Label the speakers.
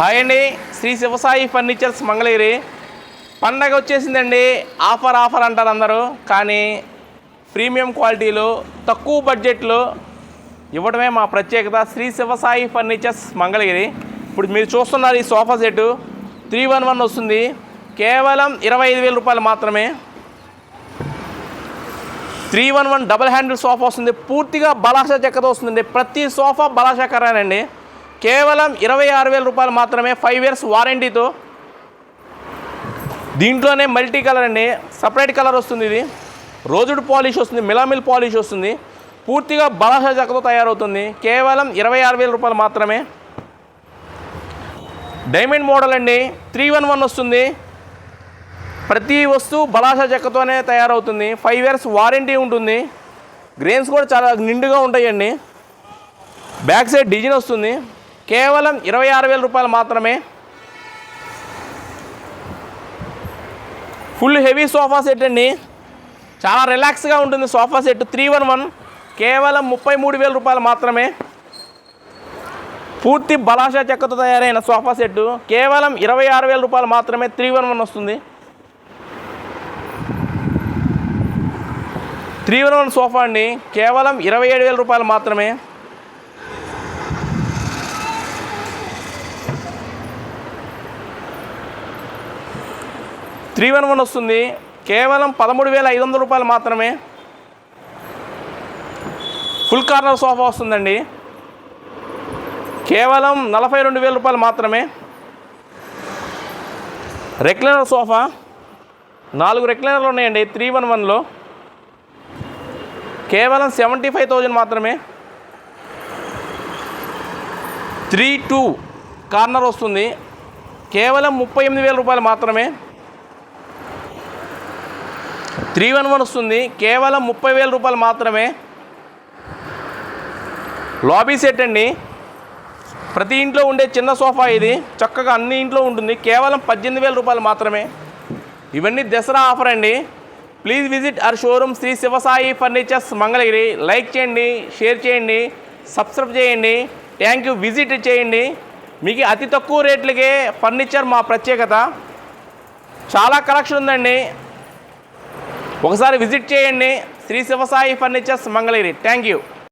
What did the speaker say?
Speaker 1: Hi అండి. Sri Shivasai furnitures Mangalagiri. పండగ వచ్చేసిందండి. ఆఫర్ ఆఫర్ అంటారు అందరూ. కానీ ప్రీమియం క్వాలిటీలు తక్కువ బడ్జెట్లో ఇవ్వడమే మా ప్రత్యేకత. శ్రీ శివసాయి ఫర్నిచర్స్ మంగళగిరి. ఇప్పుడు మీరు చూస్తున్నారు ఈ sofa set three one one వస్తుంది. కేవలం ఇరవై ఐదు వేల రూపాయలు మాత్రమే. Three one one double handle sofa వస్తుంది. పూర్తిగా బలాషా చెక్కతో వస్తుందండి. ప్రతి సోఫా బలాషా కరానండి కేవలం ఇరవై ఆరు వేల రూపాయలు మాత్రమే ఫైవ్ ఇయర్స్ వారంటీతో దీంట్లోనే మల్టీ కలర్ అండి. సపరేట్ కలర్ వస్తుంది ఇది. రోజుడు పాలిష్ వస్తుంది మిలామిల్ పాలిష్ వస్తుంది. పూర్తిగా బలాషా చెక్కతో తయారవుతుంది. కేవలం ఇరవై ఆరు వేల రూపాయలు మాత్రమే. డైమండ్ మోడల్ అండి. త్రీ వన్ వన్ వస్తుంది. ప్రతి వస్తువు బలాషా చెక్కతోనే తయారవుతుంది. ఫైవ్ ఇయర్స్ వారంటీ ఉంటుంది. గ్రెయిన్స్ కూడా చాలా నిండుగా ఉంటాయండి. బ్యాక్ సైడ్ డిజైన్ వస్తుంది. కేవలం ఇరవై ఆరు వేల రూపాయలు మాత్రమే. ఫుల్ హెవీ సోఫా సెట్ అండి. చాలా రిలాక్స్గా ఉంటుంది sofa set three one one కేవలం ముప్పై మూడు వేల రూపాయలు మాత్రమే. పూర్తి బలాషా చెక్కతో తయారైన సోఫా సెట్ కేవలం ఇరవై ఆరు వేల రూపాయలు మాత్రమే త్రీ వన్ వన్ వస్తుంది. త్రీ వన్ వన్ సోఫా అండి. కేవలం ఇరవై ఏడు వేల రూపాయలు మాత్రమే. త్రీ వన్ వన్ వస్తుంది. కేవలం పదమూడు వేల ఐదు వందల రూపాయలు మాత్రమే. ఫుల్ కార్నర్ సోఫా వస్తుందండి. కేవలం నలభై రెండు వేల రూపాయలు మాత్రమే. రెక్లైనర్ సోఫా నాలుగు రెక్లైనర్లు ఉన్నాయండి త్రీ వన్ వన్లో కేవలం సెవెంటీ ఫైవ్ థౌజండ్ మాత్రమే. త్రీ టూ కార్నర్ వస్తుంది. కేవలం ముప్పై ఎనిమిది వేల రూపాయలు మాత్రమే. త్రీ వన్ వన్ వస్తుంది. కేవలం ముప్పై వేల రూపాయలు మాత్రమే. లాబీ సెట్ అండి. ప్రతి ఇంట్లో ఉండే చిన్న సోఫా ఇది. చక్కగా అన్ని ఇంట్లో ఉంటుంది. కేవలం పద్దెనిమిది వేల రూపాయలు మాత్రమే. ఇవన్నీ దసరా ఆఫర్ అండి. Please visit our showroom Sri Shivasai furnitures Mangalagiri. Like చేయండి షేర్ చేయండి సబ్స్క్రైబ్ చేయండి. థ్యాంక్ యూ విజిట్ చేయండి. మీకు అతి తక్కువ రేట్లకే ఫర్నిచర్ మా ప్రత్యేకత. చాలా కలెక్షన్ ఉందండి. ఒకసారి విజిట్ చేయండి Sri Shivasai furnitures Mangalagiri. Thank you